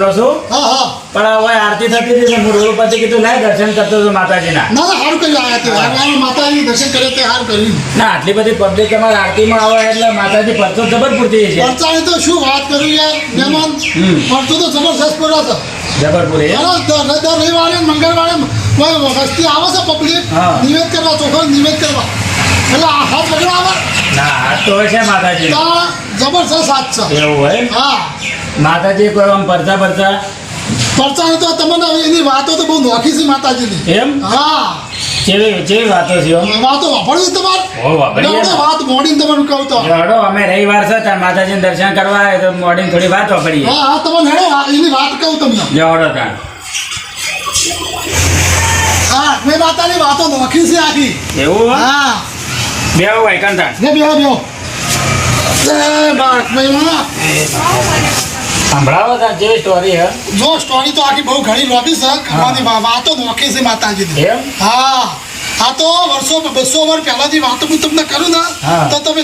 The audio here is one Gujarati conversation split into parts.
બાર છું? હા હા. પણ હવે આરતી થતી હતી હું રોડ ઉપરથી કીધું લાય દર્શન કરતો હતો માતાજીના. ના ના સારું કર્યું આયા તે હારું માતાજી દર્શન કરે તે સારું કર્યું. ના આટલી બધી પબ્લિક તમારે આરતીમાં આવે એટલે માતાજી પરચો જબર પૂરતી છે. પરચાની તો શું વાત કરું યાર મહેમાન? હમ. પરચો તો જબરદસ્ત પડ્યો હતો. જબર પૂરી દર રવિવારે મંગળવારે વસ્તી આવે છે પબ્લિક. નિવેદ કરવા ચોખ્ખો નિવેદ કરવા. એટલે આ હાથ વગર આવે ના હાથ તો હોય છે માતાજી. તો જબરદસ્ત હાથ છે. એવું હોય હા. માતાજી કોઈ આમ પરચા પરચા પરચાની તો તમને એની વાતો તો બહુ નોખી છે માતાજીની. એમ? હા. કેવી કેવી વાતો છે વાતો વાપરવી તમારે? હો, વાપરીએ વાત મોડીને તમને કહું તો. હડો અમે રવિવાર છે ત્યાં માતાજીને દર્શન કરવા આવે તો મોર્નિંગ થોડી વાત વાપરીએ. હા હા તમને હેડો એની વાત કહું તમને. હડો ત્યાં હા મેં માતાની વાતો નોખી છે આખી. એવું હા. બે ભાઈ કંતા બે બેહો બેહો. એ બાપ મહિમા સંભળાવો તા જે સ્ટોરી હે. જો સ્ટોરી તો આખી બહુ ઘણી લોબી છે. ખાવાની વાતો નોખી છે માતાજી એમ? હા. આ તો વર્ષો બસો વર્ષ પહેલાથી વાતો હું તમને કરું ને તો તમે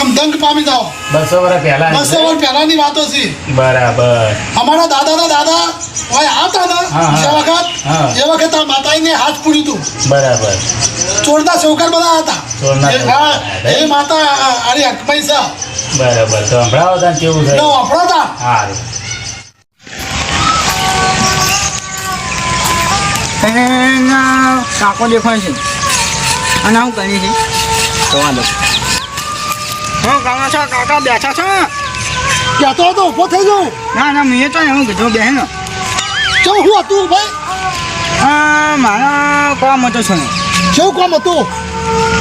આમ દંગ પામી જાઓ. બસો વર્ષ પહેલા બસો વર્ષ પહેલાની વાતો છે. બરાબર. અમારા દાદાના દાદા હોય આવતા ને હા, હા. વખત એ વખત આ માતાજીને હાથ પૂર્યું હતું. બરાબર. ચોરના ચૌકાર બધા હતા. એ- હા, એ માતા અરે પૈસા બરાબર. તો સંભળાવો તા કેવું છે? તો વાપરો હતા સારું કાકો દેખાય છે. અને હું કરી છે તો વાંધો હું કાકા છો કાકા બેઠા છો? કહેતો હતો ઊભો થઈ જાઉં. ના ના મેં તો એવું કીધું બહેન. કેવું શું હતું ભાઈ? હા મારા કોમ હતો છે ને. કેવું કામ હતું?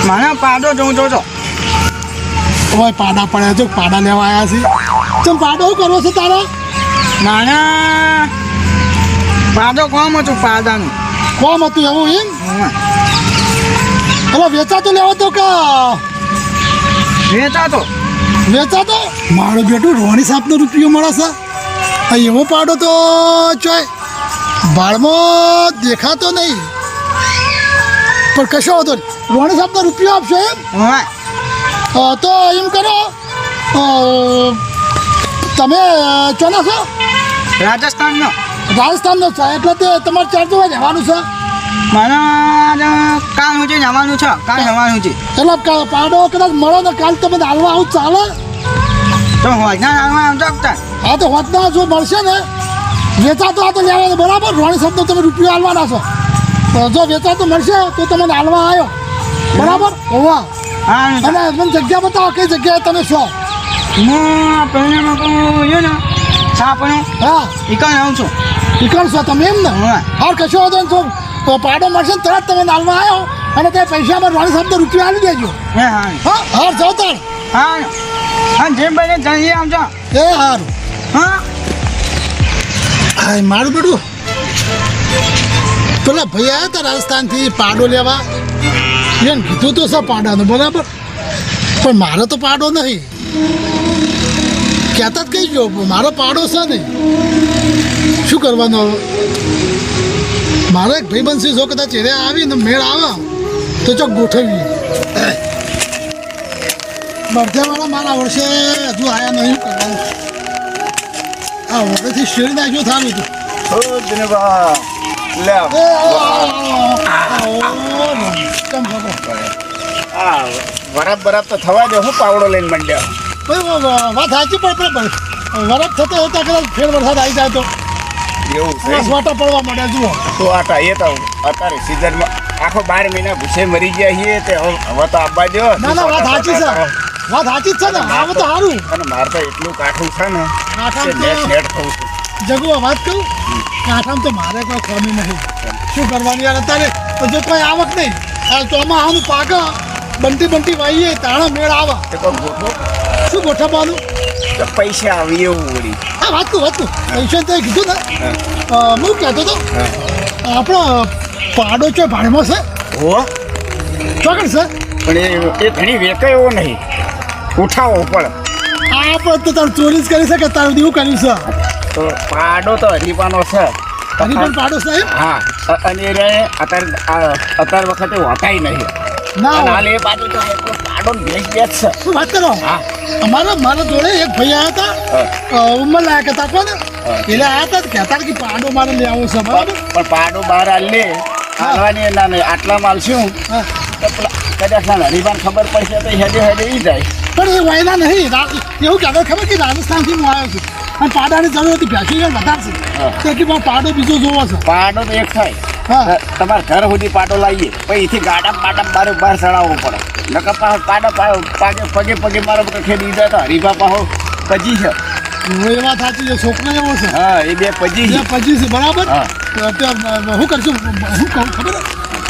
મારા પાડો જોઉં જોજો છો ઓય પાડા પડ્યા છે પાડા લેવા આવ્યા છે. તમે પાડો શું કરવો છે તારા? નાના પાડો કોમ હતું પાડાનું. કોમ હતું એવું એમ? હા. વેચાતો લેવા તો કે? વેચા તો વેચાતો? મારું બેટું રોણી સાપનો રૂપિયો મળશે આ એવો પાડો તો ચોય ભાડમાં દેખાતો નહીં. પણ કશો હતો. રોણી સાપનો રૂપિયો આપશો એમ? હા. તો એમ કરો તમે ચોના છો? રાજસ્થાનનો. રાજસ્થાનનો એટલે તે તમારે ચાર જોવા જવાનું છે. મારા કાલ સુધી જવાનું છે કાલ જવાનું છે. એટલે કાલ પાડો કદાચ મળો ને કાલ તમે હાલવા આવું ચાલે. તો હોજના હાલવા આવતો હતા હા તો હોજના જો મળશે ને વેચાતો આ તો લેવા બરાબર? રોણી શબ્દ તમે રૂપિયો હાલવાના છો. તો જો વેચાતો મળશે તો તમને હાલવા આવ્યો બરાબર? હોવા. હા અને મને જગ્યા બતાવો કઈ જગ્યાએ તમે છો? હું પહેલાં કહું ને સાપણું હા. ઈકણ આવું છું. ઈકણ છો તમે એમ ને? હા. કશો હતો ને તો પાડો મળશે તરત તમે હાલવા આવ્યો અને તે પૈસામાં રોણી શબ્દ રૂપિયા આપી દેજો. હે હા હા હાર જાઓ તાર હા હા જેમ બને જઈએ આવજો એ હારું. હા? હા મારું બેટું પેલા ભાઈ આવ્યા હતા રાજસ્થાનથી પાડો લેવા. એને કીધું તો સર પાડાનું બરાબર? પણ મારો તો પાડો નહીં. કહેતા જ કહી ગયો મારો પાડો છે નહીં. શું કરવાનું મારો એક ભાઈ બનશે જો કદાચ એને આવીને મેળ આવે તો ચોક ગોઠવીએ. બળદેવાળા મારા વર્ષે હજુ આયા નહીં કરવાનું. આ વર્ષથી શેરી નાખ્યું થારું હતું આવો, આવો, આવો. વરાબ બરાબ તો થવા દે હું પાવડો લઈને મંડ્યો. વાત સાચી પણ વરફ થતો હોતા કદાચ ફેર વરસાદ આવી જાય તો. એવું છે. વસવાટા પડવા માંડે જુઓ. તો આટા એ તો અત્યારે સિઝનમાં આખો બાર મહિના ભૂસે મરી ગયા છીએ તે હવે હવે તો આવવા દો ના ના વાત સાચી છે. વાત સાચી જ છે ને. આવે તો સારું. અને મારે તો એટલું કાઠું છે ને નેટ નેટ થવું છું. વાત કહું કાંઠામ તો મારે કોઈ ખમી નહીં શું કરવાનું યાર અત્યારે? જો કોઈ આવક નહીં. ચોમાહાનું પાક બંટી બંટી વાઈએ તાણા મેળ આવે. શું ગોઠવવાનું? તો પૈસા આવી એવું વળી હા વાત કહું પૈસા તે કીધું ને. હું. કહેતો હતો આપણો પાડો ચો ભાડમાં છે. હો? ચોકડ છે. પણ એ એ ઘણી વેકે એવો નહીં. ઉઠાવો પણ. આ પણ તો તારું ચોરી જ કરી શકે તારું એવું કર્યું છે? તો પાડો તો હરીપાનો છે. હરીપાન પાડો છે હા. અને એ રે અત્યારે અત્યાર વખતે હોતાય નહીં. ના હાલ એ બાજુ તો પાડો ભેંસ બેસ છે. શું વાત કરો? હા. અમારા મારા જોડે એક ભાઈ આવ્યા હતા. ઉંમર લાયક હતા પણ એટલે આવ્યા હતા કહેતા કે પાડો મારે લેવો છે પણ પાડો બહાર આલે હાલવાની ના નહીં હા. તો પેલા કદાચ ના હરીબાન ખબર પડશે તો હેડે હેડે ઈ જાય. પણ એ વાયદા નહીં એવું કહેતા ખબર કે રાજસ્થાનથી હું આવ્યો છું. અને પાડાની જરૂર હતી ભેંસી વેણ વધારે કે પાડો બીજો જોવો છે. પાડો તો એક થાય. તમારા ઘર સુધી પાડો લાવીએ. પછી ગાડા પાડા બાર બહાર ચડાવવો પડે. નકર પાહો પાડો પાયો પાગે પગે પગે મારો ખેડી દીધા તો હરીફા પાહો પજી છે. એ વાત સાચી છે છોકરો એવો છે. હા એ બે પજી છે. પછી છે બરાબર? હું. કરશું? હું કહું ખબર?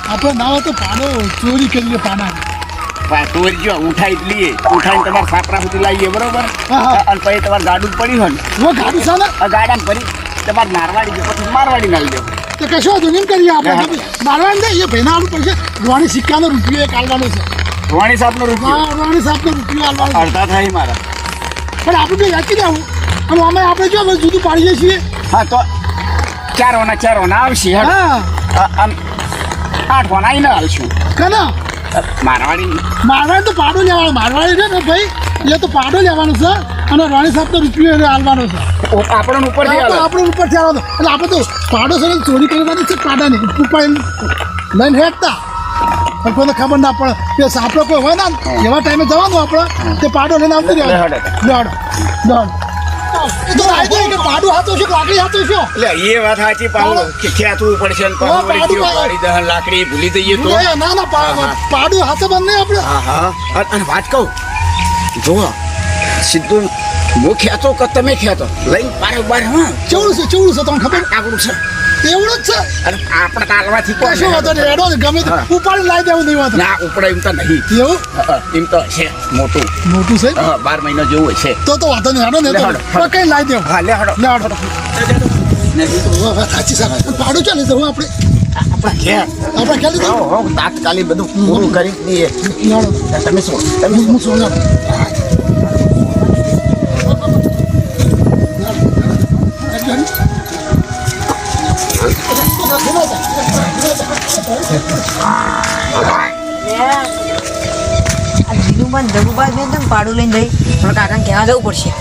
આપણે ના હોય તો પાડો ચોરી કરીએ પાડા ટોર જો ઉઠાઈ લઈએ. ઉઠાઈને તમારા સાપરા સુધી લાવીએ બરોબર. અને પછી તમારે ગાડું પડી પડ્યું હોય ને. ગાડું છે ને? ગાડામાં ભરી તમારે મારવાડી જો પછી મારવાડી ના દેવો. તો કશો હતું એમ કરીએ આપણે. મારવાડી એ ભાઈને આવું પડશે. રોણી સિક્કાનો રૂપિયો એક આલવાનો છે. રોણી સાહેબનો રૂપિયો. હા રોણી સાહેબનો રૂપિયો આલવાનો અડધા થાય મારા. પણ આપણે તો વાંચી દેવું અને અમે આપણે જો હવે જુદું પાડીએ છીએ. હા તો ચાર વાના ચાર વાના આવશે. હા આઠ વાના આવીને આવશું કના? મારવાડી. મારવાડી તો પાડો લેવાનો. મારવાડી છે ને ભાઈ? એ તો પાડો લેવાનો છે. અને રોણી સાહેબનો રૂપિયો એને આલવાનો છે. આપણને ઉપરથી આપણે હાલે. આપણે ઉપરથી આવવાનો એટલે આપણે તો પાડો છે ચોરી કરવાની છે પાડાની. ઉપાય લઈને હેઠતા પણ કોઈને ખબર ના પડે. કે સાપડો કોઈ હોય ને એવા ટાઈમે જવાનું આપણે. તે પાડો લઈને આવતી રહેવાનું દોડ દોડ લાકડી ભૂલી જઈએ ના ના પાડું. હાથે બંધ આપણે. અને- વાત કહું. જુઓ સીધું હું ખેંચો કે તમે ખ્યાતો? લઈને બારે બાર હા. ચેવડું છે ચેવડું છે તમને ખબર? આગળ છે? એવડું જ છે. અને આપણે તાલવાથી કોણ કશો વાંધો નહીં એડો ગમે તે. ઉપાડી લાવી દેવું નહીં વાંધો. ના ઉપડે એમ તો નહીં. એવું? એમ તો છે મોટું. મોટું છે? હા, બાર મહિના જેવું છે. તો તો વાંધો નહીં હેડો ને તો. કઈ લાવી દેવું? હા લે હડો. લે હેડો. સાચી સાહેબ પાડું ચાલે તો હું આપણે? આપણે ઘેર. આપણે હો, તાત્કાલિક બધું પૂરું કરી દઈએ. તમે શું તમે શું? જીનુબન જગુબાઈ ને તેમ પાડું લઈને જઈ થોડા કાકાને કહેવા જવું પડશે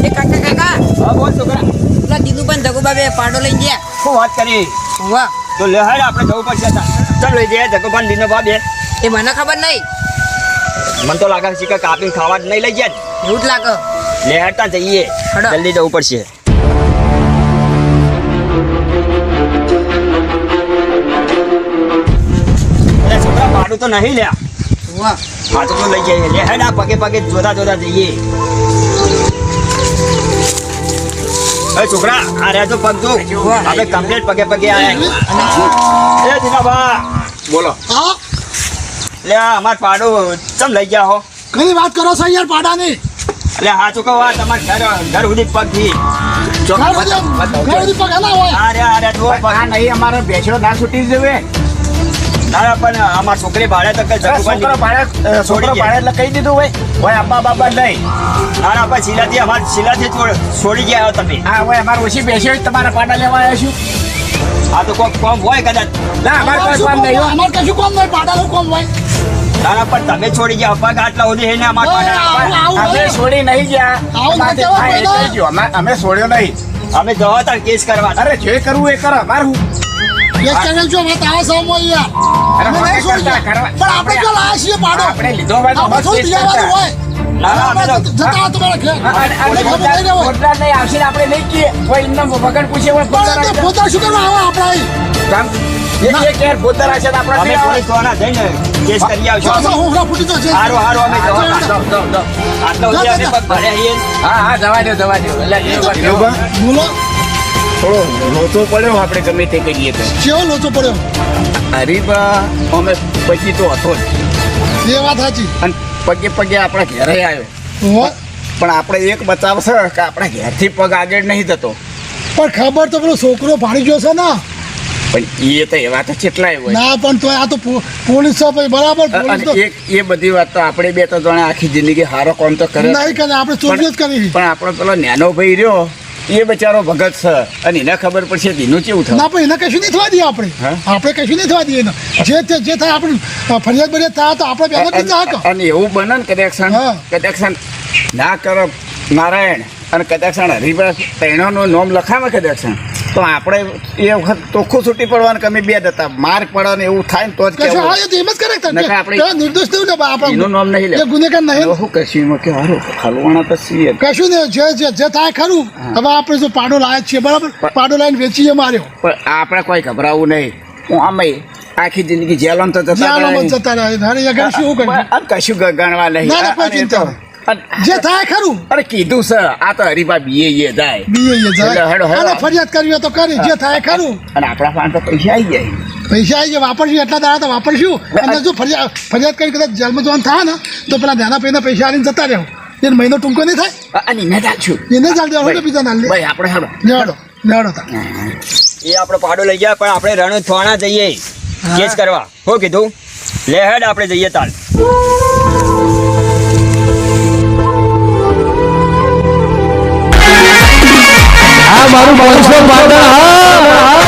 એ કાકા કાકા હા બોલ છોકરા પેલા બે પાડો લઈને ગયા શું વાત કરી વાહ તો લે હેડ આપણે જવું પડશે. ચાલ લઈ જઈએ જગોપાન દીનો બાબે એ મને ખબર નહીં મને તો લાગે છે કે કાપીને ખાવા જ નહીં લઈ જાય એવું જ લાગે લે હેડતા જઈએ. જલ્દી જવું પડશે ભાડું તો નહીં લ્યા. હા તો લઈ જઈએ. લે હેડ આ પગે પગે જોતા જોતા જઈએ. એ છોકરા આ રહ્યા તો પગ જો આપણે કમ્પ્લીટ પગે પગે આયા એ દીનાભા બોલો. લે અમાર પાડું ચમ લઈ ગયા હો? કઈ વાત કરો છો યાર પાડાની? એટલે હા ચૂકો વાત તમાર ઘર ઘર સુધી પગથી. ઘર બધી પગ ના હોય? અરે અરે જો પગ નહીં અમારે બેસડો ના છૂટી જવે. ના પણ અમાર છોકરી ભાડે તો કઈ પણ છોકરો પાડે એટલે કહી દીધું હોય હોય અબ્બા બાબા નહીં. ના ના પણ શીલાથી અમાર શીલાથી છોડ- છોડી ગયા તમે. હા હોય અમારે ઓછી બેસ્યો તમારા પાડા લેવા આવ્યા છું? આ તો કોક કોમ હોય કદાચ. ના અમારે કોઈ કામ નહીં હો. કશું કોમ હોય પાડાનું કોમ હોય. ના ના પણ તમે છોડી ગયા પગ આટલા સુધી હે ને અમાર અમે છોડી નહીં ગયા. અમે છોડ્યો નહીં. અમે જવા તાર કેસ કરવા. અરે જે કરવું એ કરો અમારે ચેનલ જો વાત આવા સામ હોય યાર અરે અમે નહીં છોડી પણ આપણે જો લાયા છીએ પાડો. આપણે લીધો હોય તો બસ બીજા વાળું હોય. છે બોલો. થોડો લોચો પડ્યો આપણે ગમે તે કરીએ તો. કેવો લોચો પડ્યો? અરે બા અમે પછી તો હતો જ. એ વાત સાચી. અને પગે પગે આપણા ઘરે આવ્યો. પણ આપણે એક બચાવ છે કે આપણા ઘેરથી પગ આગળ નહીં જતો. પણ ખબર તો પેલો છોકરો ભાડી ગયો છે ને? પણ એ તો એવા તો કેટલાય હોય. ના પણ તો આ તો પોલીસ છે ભાઈ બરાબર એક એ બધી વાત તો આપણે બે તો જણા આખી જિંદગી હારો કોમ તો કરે. નહીં કરે આપણે ચોરી જ કરી. પણ આપણો પેલો નાનો ભાઈ રહ્યો. એ બચારો ભગત છે. અને એને ખબર પડશે એનું કેવું ના પણ એને કશું નહીં થવા દઈએ આપણે. આપણે કશું નહીં થવા દઈએ એને. જે તે- જે થાય આપણે ફરિયાદ બરિયાદ થાય તો આપણે બેનો જ ચાહક અને એવું બને ને હા. કદાક્ષણ ના કરો. નારાયણ અને કદાચ હરિભાઈ તેણોનું નામ લખાવે કદાક્ષણ તો આપણે એ વખત ચોખ્ખું છૂટી પડવાનું કે અમે બે જ હતા. માર્ક પડે ને એવું થાય ને તો જ હા એમ જ કરે નકર આપણે- નિર્દોષ થયું ને આપણે? એનું નામ નહીં લે. ગુનેગાર નહીં? હું કશું એમાં કે હારું હલવાણા તો સીએ કશું નહીં જે જે જે થાય ખરું. હવે આપણે જો પાડો લાયા છીએ બરાબર? પાડો લાવીને વેચીએ માર્યો. પણ આપણે કોઈ ગભરાવું નહીં. હું આમે આખી જિંદગી જેલમાં તો જતા. જતા રહે. કશું ગણવા નહીં. ના, ના, ચિંતા જે થાય ખરું. અરે કીધું સર આ તો હરીફા બીએ એ જાય. બીએ એ જાય. હેડો, હેડો. ફરિયાદ કરવી તો કરી જે થાય ખરું. અને આપણા પાસે તો પૈસા આવી જાય. પૈસા આવી જાય વાપરશું એટલા દાડા તો વાપરશું. અને જો ફરિયાદ ફરિયાદ કરી કદાચ જેલમાં જવાનું થાય ને તો પેલા નાના પૈના પૈસા આવીને જતા રહો. એને મહિનો ટૂંકો નહીં થાય? અને એને ચાલશું એને ચાલ દેવાનું બીજા ના ભાઈ આપણે હેડો. લેવાડો લેવાડો એ આપણો પાડો લઈ ગયા પણ આપણે રણ થોણા જઈએ. કેસ કરવા. હો કીધું? લે હેડ આપણે જઈએ તાલ. હા મારું બાવીસ નો પાટણ હા.